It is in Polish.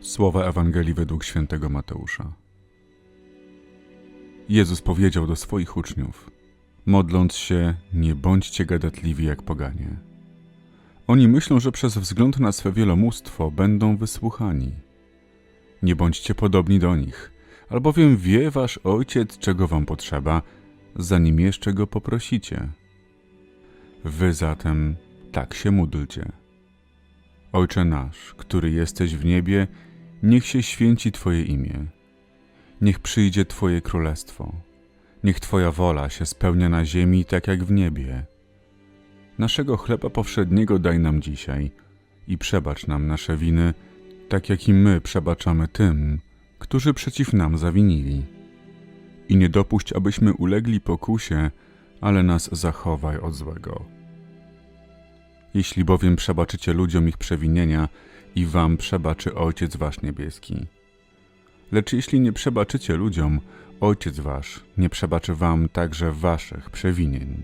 Słowa Ewangelii według świętego Mateusza. Jezus powiedział do swoich uczniów: Modląc się, nie bądźcie gadatliwi jak poganie. Oni myślą, że przez wzgląd na swe wielomóstwo będą wysłuchani. Nie bądźcie podobni do nich, albowiem wie wasz ojciec, czego wam potrzeba, zanim jeszcze go poprosicie. Wy zatem tak się módlcie. Ojcze nasz, który jesteś w niebie, niech się święci Twoje imię. Niech przyjdzie Twoje królestwo. Niech Twoja wola się spełnia na ziemi tak jak w niebie. Naszego chleba powszedniego daj nam dzisiaj i przebacz nam nasze winy, tak jak i my przebaczamy tym, którzy przeciw nam zawinili. I nie dopuść, abyśmy ulegli pokusie, ale nas zachowaj od złego. Jeśli bowiem przebaczycie ludziom ich przewinienia, i wam przebaczy Ojciec Wasz Niebieski. Lecz jeśli nie przebaczycie ludziom, Ojciec Wasz nie przebaczy wam także waszych przewinień.